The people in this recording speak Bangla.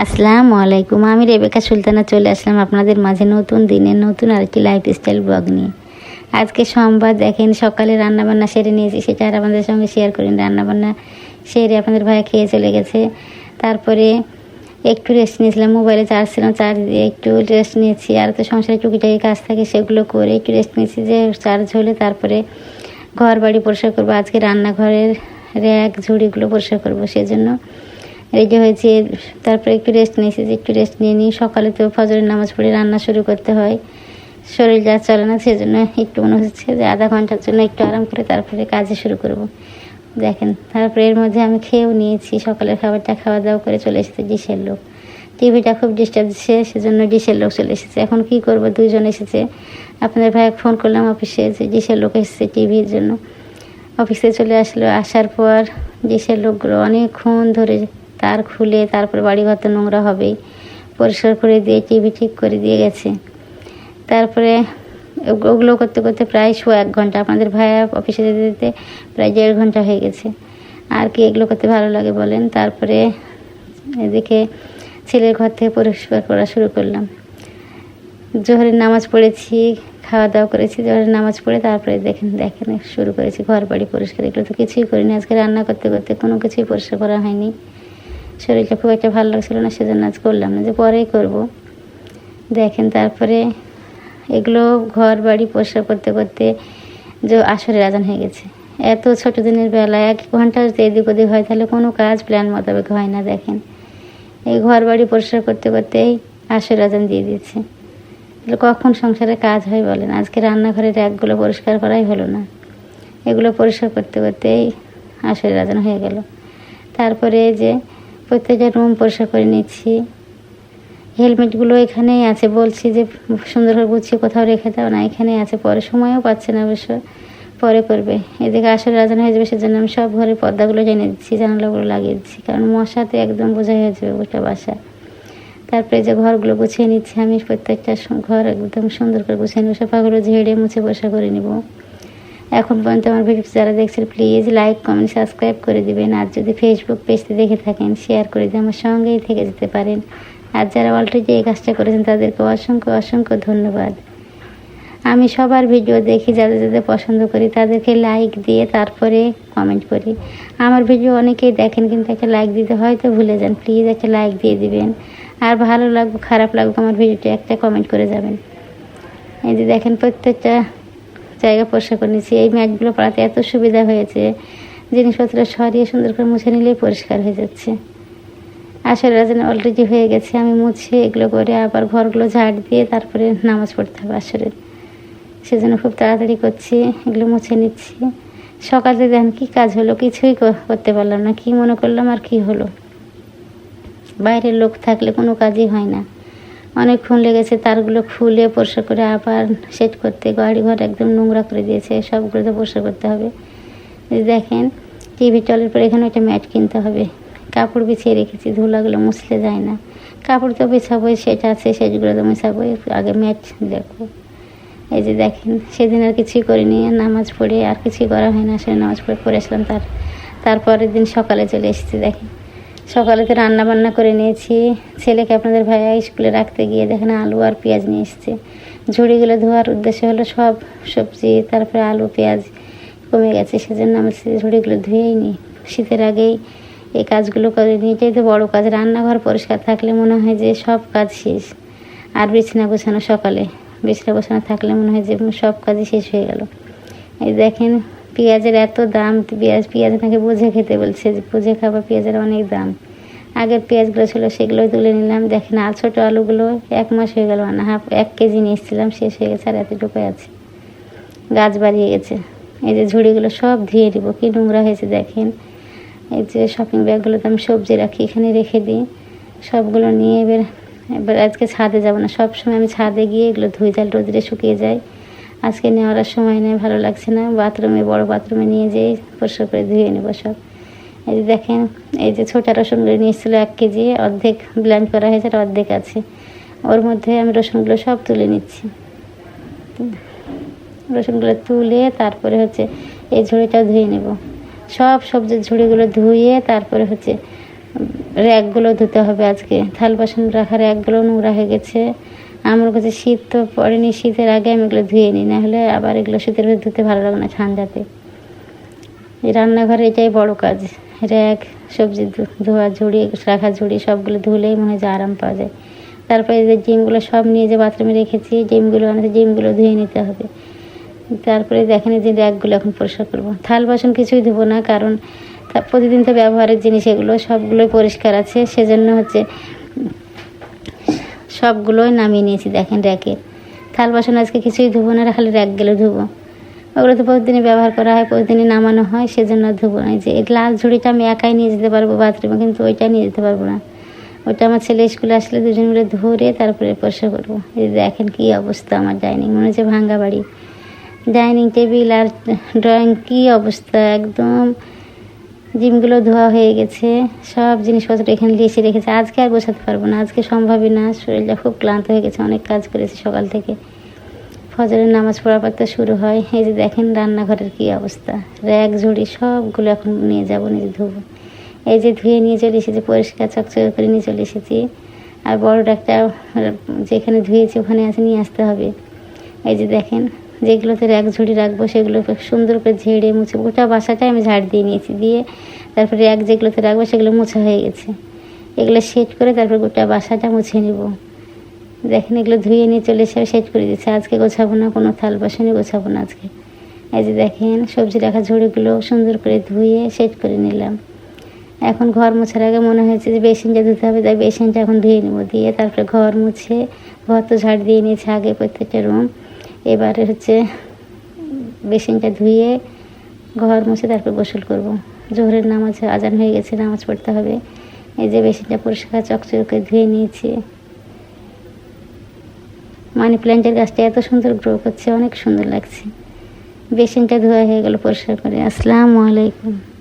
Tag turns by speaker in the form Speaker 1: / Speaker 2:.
Speaker 1: আসসালামু আলাইকুম। আমি রেবেকা সুলতানা, চলে আসলাম আপনাদের মাঝে নতুন দিনের নতুন আর কি লাইফস্টাইল ব্লগ নিয়ে। আজকে সোমবার, দেখেন সকালে রান্নাবান্না সেরে নিয়েছি, সেটা আর আপনাদের সঙ্গে শেয়ার করেন। রান্নাবান্না সেরে আপনাদের ভাই খেয়ে চলে গেছে। তারপরে একটু রেস্ট নিয়েছিলাম মোবাইলে চার্জ ছিলাম চার্জ দিয়ে একটু রেস্ট নিয়েছি। আর তো সংসারে টুকিটাকি কাজ থাকে, সেগুলো করে একটু রেস্ট নিয়েছি, যে চার্জ হলে তারপরে ঘর বাড়ি পরিষ্কার করব। আজকে রান্নাঘরের র্যাক ঝুড়িগুলো পরিষ্কার করব, সেজন্য রেডি হয়েছি, তারপরে একটু রেস্ট নিয়েছি একটু রেস্ট নিয়ে নিই সকালে তো ফজরের নামাজ পড়ে রান্না শুরু করতে হয়। শরীর যা চলে না, সেজন্য একটু মনে হচ্ছে যে আধা ঘণ্টার জন্য একটু আরাম করে তারপরে কাজে শুরু করব। দেখেন, তারপরে এর মধ্যে আমি খেয়েও নিয়েছি, সকালের খাবারটা খাওয়া দাওয়া করে চলে এসেছে ডিশের লোক। টিভিটা খুব ডিস্টার্ব দিচ্ছে, সেজন্য ডিশের লোক চলে এসেছে। এখন কি করব, দুজন এসেছে। আপনাদের ভাই ফোন করলাম অফিসে যে ডিশের লোক এসেছে টিভির জন্য। অফিসে চলে আসলো, আসার পর ডিশের লোকগুলো অনেকক্ষণ ধরে তার খুলে তারপর বাড়ি ঘর তো নোংরা হবেই। পরিষ্কার করে দিয়ে টিভি ঠিক করে দিয়ে গেছে। তারপরে ওগুলো করতে করতে প্রায় শো এক ঘণ্টা। আপনাদের ভাইয়া অফিসে যেতে যেতে প্রায় দেড় ঘণ্টা হয়ে গেছে। আর কি এগুলো করতে ভালো লাগে বলেন? তারপরে এদিকে ছেলের ঘর থেকে পরিষ্কার করা শুরু করলাম। জোহরের নামাজ পড়েছি, খাওয়া দাওয়া করেছি, জোহরের নামাজ পড়ে তারপরে দেখেন দেখেন, শুরু করেছি ঘর বাড়ি পরিষ্কার। এগুলো তো কিছুই করিনি। আজকে রান্না করতে করতে কোনো কিছুই পরিষ্কার করা হয়নি। শরীরটা খুব একটা ভালো লাগছিল না, সেজন্য আজ করলাম না। যে পরেই করব। দেখেন তারপরে এগুলো ঘর, বাড়ি পরিষ্কার করতে করতে যে আসরের আজান হয়ে গেছে। এত ছোট দিনের বেলা, এক ঘণ্টা যদি এদিক ওদিক হয়, তাহলে কোনো কাজ প্ল্যান মোতাবেক হয় না, দেখেন। এই ঘর, বাড়ি পরিষ্কার করতে করতেই আসর আজান দিয়ে দিয়েছে। তাহলে কখন সংসারে কাজ হয় বলেন? আজকে রান্নাঘরের র্যাকগুলো পরিষ্কার করাই হলো না। এগুলো পরিষ্কার করতে করতেই আসরের আজান হয়ে গেল। তারপরে যে প্রত্যেকটা রুম পরিষ্কার করে নিচ্ছি। হেলমেটগুলো এখানেই আছে, বলছি যে সুন্দর করে গুছিয়ে কোথাও রেখে দাও না, এখানেই আছে। পরে সময়ও পাচ্ছে না অবশ্য, পরে করবে। এদিকে আসলে রাজন হয়ে যাবে সেজন্য আমি সব ঘরের পর্দাগুলো জেনে দিচ্ছি, জানালাগুলো লাগিয়ে দিচ্ছি, কারণ মশাতে একদম বোঝা হয়ে যাবে গোটা বাসা। তারপরে যে ঘরগুলো গুছিয়ে নিচ্ছি, আমি প্রত্যেকটা ঘর একদম সুন্দর করে গুছিয়ে নেব, সোফাগুলো ঝেড়ে মুছে বসা করে নেব। এখন পর্যন্ত আমার ভিডিও যারা দেখছেন প্লিজ লাইক কমেন্ট সাবস্ক্রাইব করে দিবেন। আর যদি ফেসবুক পেজতে দেখে থাকেন শেয়ার করে দিয়ে আমার সঙ্গেই থেকে যেতে পারেন। আর যারা অলরেডি এই কাজটা করেছেন, তাদেরকে অসংখ্য অসংখ্য ধন্যবাদ। আমি সবার ভিডিও দেখি, যাদের যাদের পছন্দ করি, তাদেরকে লাইক দিয়ে তারপরে কমেন্ট করি। আমার ভিডিও অনেকেই দেখেন, কিন্তু একটা লাইক দিতে হয়তো ভুলে যান। প্লিজ একটা লাইক দিয়ে দিবেন। আর ভালো লাগবে, খারাপ লাগবে, আমার ভিডিওটা একটা কমেন্ট করে যাবেন। এই যে দেখেন, প্রত্যেকটা জায়গা পরিষ্কার করে নিয়েছি। এই ম্যাটগুলো পড়াতে এত সুবিধা হয়েছে। জিনিসপত্র সরিয়ে সুন্দর করে মুছে নিলেই পরিষ্কার হয়ে যাচ্ছে। আসলে রাজন অলরেডি হয়ে গেছে। আমি মুছে এগুলো করে আবার ঘরগুলো ঝাড় দিয়ে তারপরে নামাজ পড়তে হবে আসরের সেজন্য খুব তাড়াতাড়ি করছি, এগুলো মুছে নিচ্ছি। সকালে দেখেন কী কাজ হলো, কিছুই কর- করতে পারলাম না। কি মনে করলাম আর কি হলো? বাইরের লোক থাকলে কোনো কাজই হয় না। অনেকক্ষণ লেগেছে, তারগুলো খুলে পরিষ্কার করে আবার সেট করতে গাড়ি ঘর একদম নোংরা করে দিয়েছে সবগুলো তো পরিষ্কার করতে হবে। দেখেন টিভি টলের পরে এখানে একটা ম্যাট কিনতে হবে। কাপড় বিছিয়ে রেখেছি, ধুলাগুলো মুছলে যায় না। কাপড় তো বিছাবোই সেটা আছে, সেগুলো তো মেছাবোই আগে ম্যাট দেখব এই যে দেখেন, সেদিন আর কিছুই করিনি, নামাজ পড়ে আর কিছুই করা হয় না সে নামাজ পড়ে পড়ে আসলাম তার, তারপরের দিন সকালে চলে এসেছি, দেখেন। সকালে তো রান্না বান্না করে নিয়েছি। ছেলেকে আপনাদের ভাইয়া স্কুলে রাখতে গিয়ে দেখেন আলু আর পেঁয়াজ নিয়ে এসছে। ঝুড়িগুলো ধোয়ার উদ্দেশ্য হলো সব সবজি, তারপরে আলু, পেঁয়াজ কমে গেছে, সেজন্য আমি ঝুড়িগুলো ধুয়েই নিই। শীতের আগেই এই কাজগুলো করে নিই। এটাই তো বড়ো কাজ। রান্নাঘর পরিষ্কার থাকলে মনে হয় যে সব কাজ শেষ। আর বিছানা গোছানো সকালে। বিছানা গোছানো থাকলে মনে হয় যে সব কাজই শেষ হয়ে গেল। এই দেখেন পেঁয়াজের এত দাম, পেঁয়াজ পেঁয়াজ নাকি বুঝে খেতে বলছে যে বুঝে খাবার পেঁয়াজের অনেক দাম। আগের পেঁয়াজগুলো ছিল সেগুলো তুলে নিলাম। দেখেন আর ছোটো আলুগুলো এক মাস হয়ে গেল না হাফ, এক কেজি নিয়ে এসেছিলাম, শেষ হয়ে গেছে আর এতটুকু আছে। গাছ বাড়িয়ে গেছে। এই যে ঝুড়িগুলো সব ধুয়ে দিব কি নোংরা হয়েছে দেখেন। এই যে শপিং ব্যাগগুলোতে আমি সবজি রাখি, এখানে রেখে দিই। সবগুলো নিয়ে এবার এবার আজকে ছাদে যাব না সব সময় আমি ছাদে গিয়ে এগুলো ধুই জাল রোদরে শুকিয়ে যায়। আজকে নেওয়ার সময় নেই, ভালো লাগছে না। বাথরুমে, বড় বাথরুমে নিয়ে যেয়ে পরিষ্কার করে ধুয়ে নেব সব। এই যে দেখেন, এই যে ছোটা রসুনগুলো নিয়ে এসেছিল এক কেজি, অর্ধেক ব্ল্যান্ড করা হয়েছে আর অর্ধেক আছে। ওর মধ্যে আমি রসুনগুলো সব তুলে নিচ্ছি। রসুনগুলো তুলে তারপরে হচ্ছে এই ঝুড়িটা ধুয়ে নেব। সব সবজির ঝুড়িগুলো ধুয়ে তারপরে হচ্ছে র্যাকগুলো ধুতে হবে আজকে। থাল বাসন রাখার র্যাকগুলো নোংরা হয়ে গেছে। আমার কাছে শীত তো পড়েনি, শীতের আগে আমি এগুলো ধুয়ে নিই, নাহলে আবার এগুলো শীতের ভিতরে ধুতে ভালো লাগে না ঠান্ডাতে রান্নাঘরে এটাই বড় কাজ র্যাক সবজি ধোয়া ঝুড়ি, রাখা ঝুড়ি, সবগুলো ধুলেই মনে হয় আরাম পাওয়া যায়। তারপরে যে ডিমগুলো সব নিয়ে যে বাথরুমে রেখেছি, ডিমগুলো আনতে ডিমগুলো ধুয়ে নিতে হবে। তারপরে দেখেন যে র্যাকগুলো এখন পরিষ্কার করব। থাল বাসন কিছুই ধুবো না, কারণ প্রতিদিন তো ব্যবহারের জিনিস এগুলো, সবগুলোই পরিষ্কার আছে। সেজন্য হচ্ছে সবগুলোই নামিয়ে নিয়েছি, দেখেন র্যাকে থাল বাসন আজকে কিছুই ধুবো না, খালি র্যাকগুলো ধুবো। ওগুলো তো প্রতিদিনই ব্যবহার করা হয়, প্রতিদিনই নামানো হয়, সেজন্য ধুবো না। যে লাল ঝুড়িটা আমি একাই নিয়ে যেতে পারব বাথরুমে, কিন্তু ওইটা নিয়ে যেতে পারব না। ওইটা আমার ছেলে স্কুলে আসলে দুজন মিলে ধরে তারপরে পরিষ্কার করব। এই দেখেন কী অবস্থা আমার ডাইনিং, মনে হচ্ছে ভাঙ্গা বাড়ি। ডাইনিং টেবিল আর ড্রয়িং, কী অবস্থা, একদম জিমগুলো ধোয়া হয়ে গেছে, সব জিনিসপত্র এখানে লিখে রেখেছে। আজকে আর বসাতে পারব না, আজকে সম্ভবই না, শরীরটা খুব ক্লান্ত হয়ে গেছে, অনেক কাজ করেছি সকাল থেকে। ফজরের নামাজ পড়ার পর তো শুরু হয়। এই যে দেখেন রান্নাঘরের কী অবস্থা, র্যাক ঝুড়ি সবগুলো এখন নিয়ে যাব নিজে ধুবো। এই যে ধুয়ে নিয়ে চলে এসেছি, পরিষ্কার চকচকে করে নিয়ে চলে এসেছি। আর বড়টা একটা যেখানে ধুয়েছি ওখানে আছে, নিয়ে আসতে হবে। এই যে দেখেন যেগুলোতে র্যাক ঝুড়ি রাখব, সেগুলো সুন্দর করে ঝেড়ে মুছে, গোটা বাসাটাই আমি ঝাড় দিয়ে নিয়েছি, দিয়ে তারপরে র্যাক যেগুলোতে রাখব সেগুলো মোছা হয়ে গেছে। এগুলো সেট করে তারপর গোটা বাসাটা মুছে নেব। দেখেন এগুলো ধুয়ে নিয়ে চলে এসে সেট করে দিচ্ছে আজকে গোছাবো না, কোনো থাল বাসনই গোছাবো না আজকে। এই যে দেখেন, সবজি রাখা ঝুড়িগুলো সুন্দর করে ধুয়ে সেট করে নিলাম। এখন ঘর মোছার আগে মনে হয়েছে যে বেসিনটা ধুতে হবে, তাই বেসিনটা এখন ধুয়ে নেব। দিয়ে তারপরে ঘর মুছে, ঘর তো ঝাড় দিয়ে নিয়েছে আগে প্রত্যেকটা রুম। এবারে হচ্ছে বেসিনটা ধুয়ে ঘর মুছে তারপর গোসল করব। জোহরের নামাজ, আজান হয়ে গেছে, নামাজ পড়তে হবে। এই যে বেসিনটা পরিষ্কার, চকচকে ধুয়ে নিয়েছি। মানি প্ল্যান্টের গাছটা এত সুন্দর গ্রো করছে, অনেক সুন্দর লাগছে। বেসিনটা ধোয়া হয়ে গেল পরিষ্কার করে। আসসালামু আলাইকুম।